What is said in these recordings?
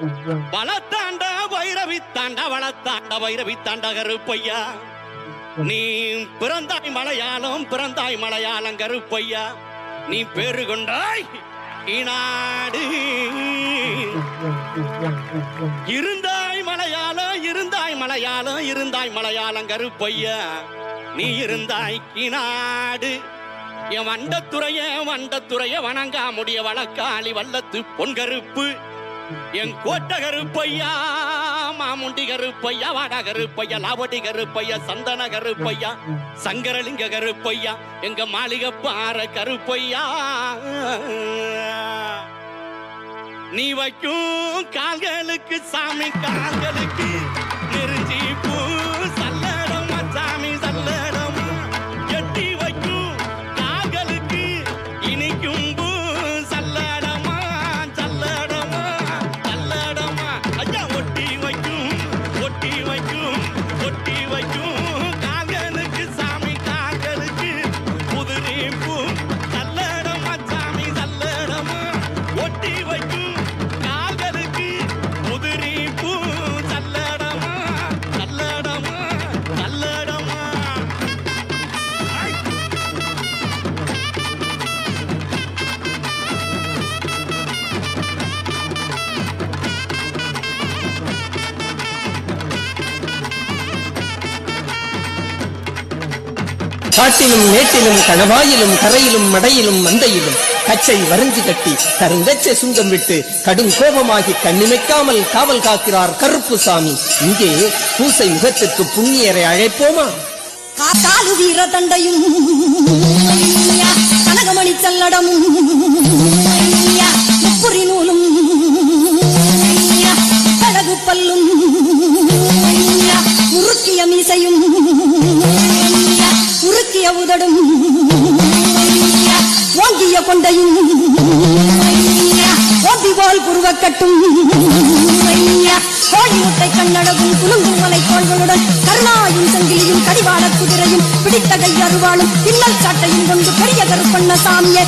வளத்தாண்ட வைரவி தாண்ட வளத்தாண்ட வைரவி தாண்ட கருப்பையா. நீ பிறந்தாய் மலையாளம் பிறந்தாய் மலையாளம் கருப்பையா. நீ பேரு கொண்டாய் இனாடு இருந்தாய் மலையாளம் இருந்தாய் மலையாளம் இருந்தாய் மலையாளம் கருப்பையா. நீ இருந்தாய் கிநாடு என் வண்டத்துறைய வண்டத்துறைய வணங்கா முடிய வழக்காளி வல்லத்து பொன்கருப்பு என் கோட்ட கருப்பையா மாமுண்டி கருப்பையா வாடா கருப்பையா லாவடி கருப்பையா சந்தன கருப்பையா சங்கரலிங்க கருப்பையா எங்க மாளிகை பாற கருப்பையா நீ வைக்கும் கால்களுக்கு சாமி கால்களுக்கு காட்டிலும் மேட்டிலும் கணவாயிலும் கரையிலும் மடையிலும் மந்தையிலும் கச்சை வரைஞ்சு கட்டி கருங்கச்சை சுங்கம் விட்டு கடும் கோபமாகி கண்ணிமைக்காமல் காவல் காக்கிறார் கருப்பு சாமி. இங்கே பூசை முகத்திற்கு புண்ணியரை அழைப்போமா? காத்தாலு வீர தண்டையும் கனகமணி சல்லடமும் நூலும். கழகு பல்லும். உருக்கிய உதடும் ஓங்கிய கொண்டையும் ஓம்பி போல் புருவக்கட்டும் கோழி முட்டை கண்ணழகும் குலுங்கும் மலை கோள்களுடன் கருணாயும் சங்கிலியும் கடிவாள குதிரையும் பிடித்த கை அருவாளும் பின்னல் சாட்டையும் கொண்டு பெரிய கருப்பண்ண சாமியே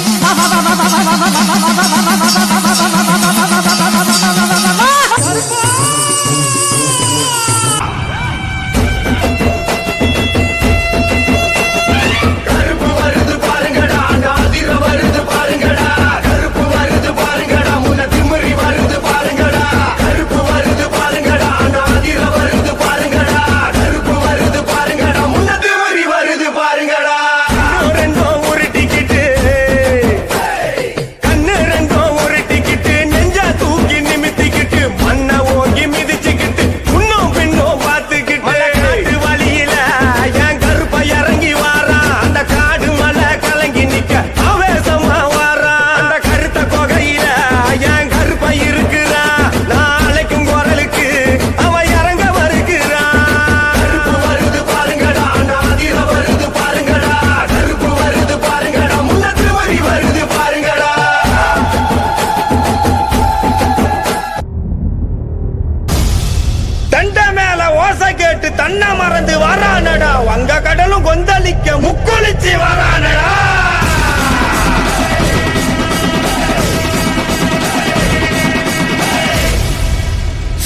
தன்னை மறந்து வரானடா. வங்க கடலும் கொந்தளிக்க முக்கொலிச்சு வரானடா.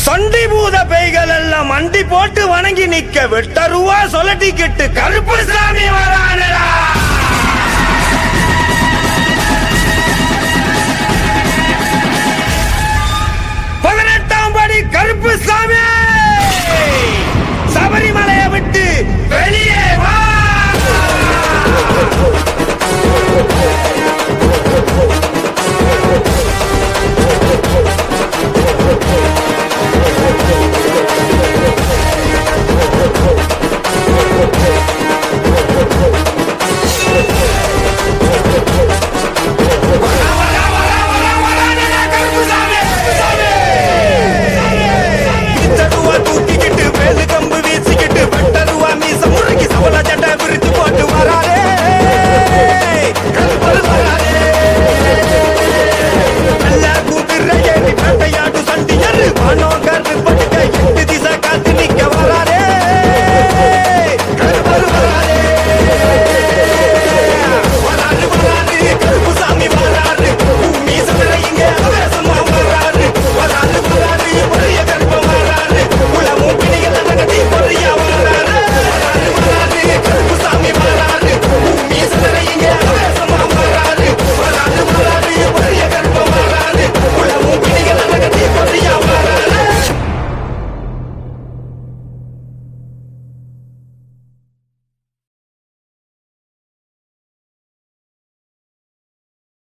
சண்டி பூத பேய்கள் எல்லாம் மண்டி போட்டு வணங்கி நிக்க வெட்டருவா சொல்லட்டிக்கிட்டு கருப்பு சாமி வரானடா.